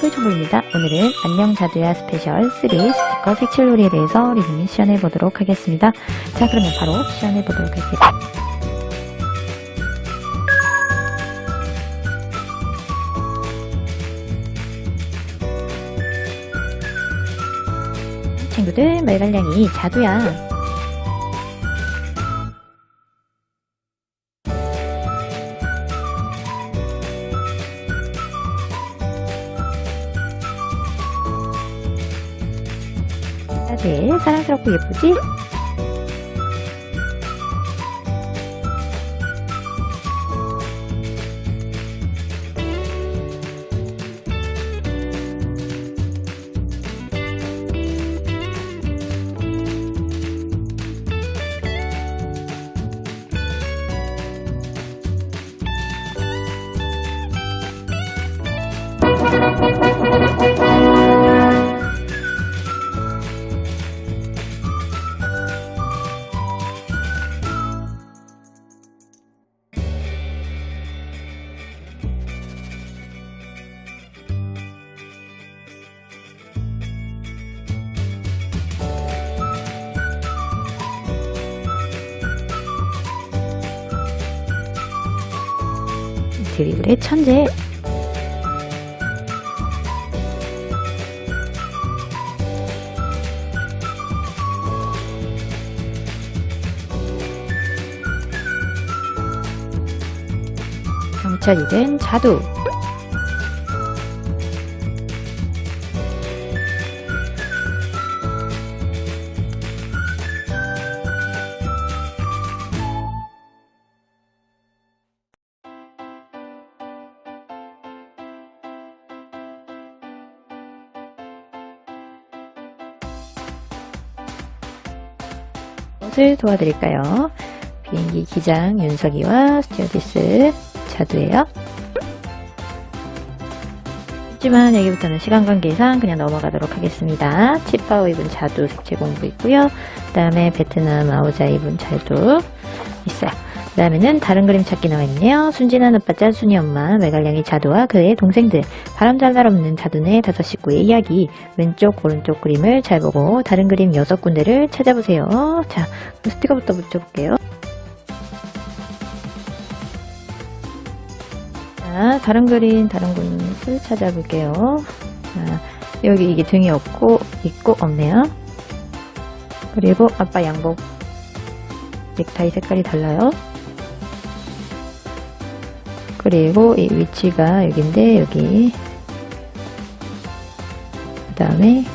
토이천보입니다. 오늘은 안녕 자두야 스페셜 3 스티커 색칠놀이에 대해서 리뷰 및 시연해 보도록 하겠습니다. 자 그러면 바로 시연해 보도록 할게요. 친구들 말갈량이 자두야 자두에 사랑스럽고 예쁘지? 드리블의 천재. 경찰이 된 자두 무엇을 도와드릴까요? 비행기 기장 윤석이와 스튜어디스 자두예요. 하지만 여기부터는 시간 관계상 그냥 넘어가도록 하겠습니다. 치파오 입은 자두 색채 공부 있고요. 그 다음에 베트남 아오자 입은 자두 있어요. 그 다음에는 다른 그림 찾기 나와 있네요. 순진한 아빠 짠순이 엄마 메갈량이 자두와 그의 동생들 바람 잘 날 없는 자두네 다섯 식구의 이야기 왼쪽 오른쪽 그림을 잘 보고 다른 그림 여섯 군데를 찾아보세요. 자 스티커부터 붙여볼게요. 자, 다른 그림, 다른 그림을 찾아볼게요. 자, 여기 이게 등이 없고, 있고, 없네요. 그리고 아빠 양복. 넥타이 색깔이 달라요. 그리고 이 위치가 여기인데, 여기. 그 다음에,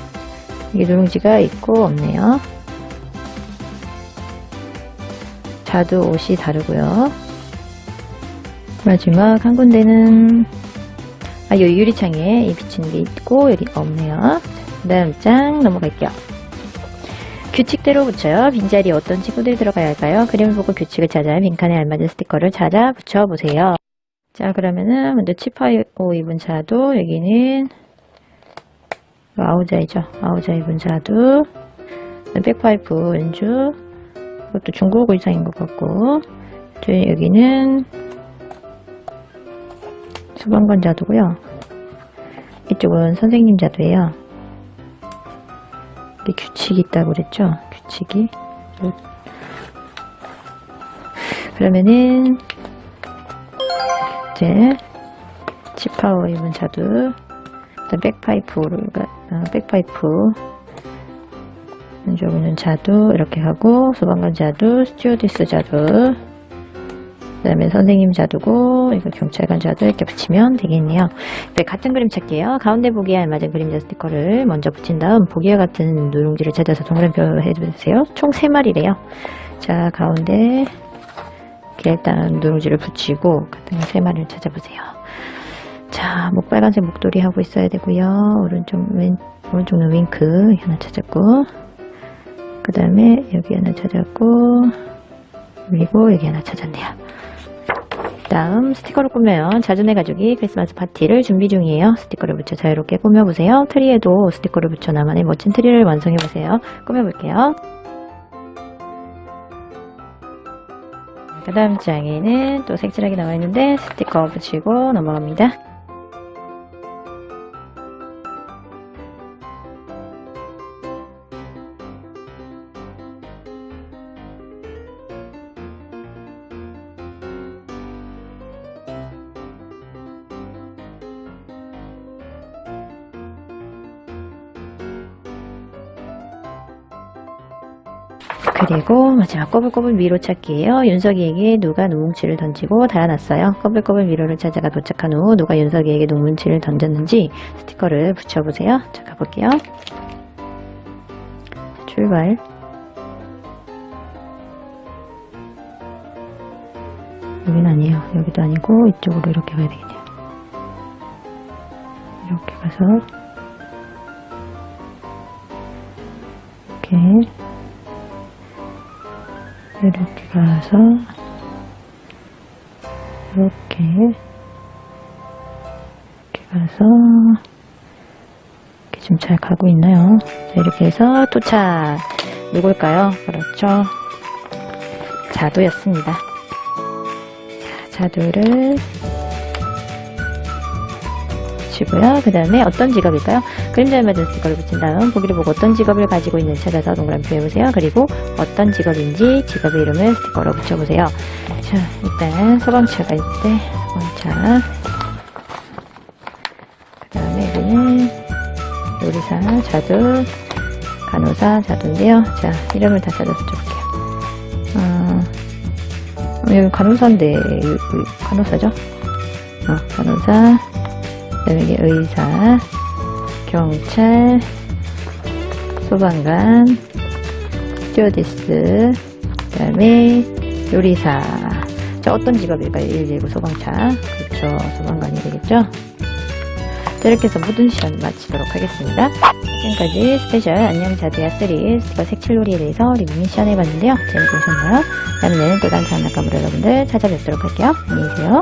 여기 누룽지가 있고, 없네요. 자두 옷이 다르고요. 마지막 한 군데는 아, 요 유리창에 이 비치는 게 있고 여기 없네요. 그 다음 장 넘어갈게요. 규칙대로 붙여요. 빈자리에 어떤 친구들이 들어가야 할까요? 그림을 보고 규칙을 찾아 빈칸에 알맞은 스티커를 찾아 붙여보세요. 자 그러면은 먼저 치파오 입은 자도 여기는 아우자이죠. 아우자 입은 자도 백파이프 은주 이것도 중국 의상인 것 같고 여기는 소방관 자두고요. 이쪽은 선생님 자두예요. 이게 규칙이 있다고 그랬죠? 규칙이. 그러면은 이제 치파워 입은 자두, 백파이프를 어, 백파이프 여기는 자두 이렇게 하고 소방관 자두, 스튜어디스 자두. 그 다음에 선생님 자두고 이거 경찰관 자두 이렇게 붙이면 되겠네요. 네, 같은 그림 찾기예요. 가운데 보기에 알맞은 그림자 스티커를 먼저 붙인 다음 보기와 같은 누룽지를 찾아서 동그라미 해주세요. 총 3마리래요. 자 가운데 이렇게 일단 누룽지를 붙이고 같은 3마리를 찾아보세요. 자, 목 빨간색 목도리 하고 있어야 되고요. 오른쪽 왼 오른쪽은 윙크 하나 찾았고 그 다음에 여기 하나 찾았고 그리고 여기 하나 찾았네요. 다음 스티커를 꾸며요. 자준의 가족이 크리스마스 파티를 준비 중이에요. 스티커를 붙여 자유롭게 꾸며보세요. 트리에도 스티커를 붙여 나만의 멋진 트리를 완성해보세요. 꾸며볼게요. 그 다음 장에는 또 색칠하게 나와 있는데 스티커 붙이고 넘어갑니다. 그리고 마지막 꼬불꼬불 미로 찾기예요. 윤석이에게 누가 노뭉치를 던지고 달아났어요. 꼬불꼬불 미로를 찾아가 도착한 후 누가 윤석이에게 노뭉치를 던졌는지 스티커를 붙여보세요. 자, 가볼게요. 출발. 여긴 아니에요. 여기도 아니고 이쪽으로 이렇게 가야 되겠네요. 이렇게 가서 이렇게 이렇게 가서 이렇게 이렇게 가서 이렇게 지금 잘 가고 있나요? 자, 이렇게 해서 도착. 누굴까요? 그렇죠. 자두였습니다. 자, 자두를 붙이고요. 그 다음에 어떤 직업일까요? 그림자에 맞은 스티커를 붙인 다음 보기를 보고 어떤 직업을 가지고 있는지 찾아서 동그라미 해보세요. 그리고 어떤 직업인지 직업의 이름을 스티커로 붙여보세요. 자, 일단 소방차가 있대. 소방차. 그 다음에 여기는 요리사, 자두, 간호사, 자두인데요. 자, 이름을 다 찾아서 붙여볼게요. 어, 여기 간호사인데, 간호사죠? 어, 간호사. 그 다음에 여기 의사, 경찰, 소방관, 스튜어디스, 그 다음에 요리사. 자, 어떤 직업일까요? 119 소방차. 그렇죠. 소방관이 되겠죠? 자, 이렇게 해서 모든 시간 마치도록 하겠습니다. 지금까지 스페셜 안녕 자두야 3 스티커 색칠놀이에 대해서 리뷰 시연 해봤는데요. 재밌게 보셨나요? 다음에는 또 다른 장난감으로 여러분들 찾아뵙도록 할게요. 안녕히 계세요.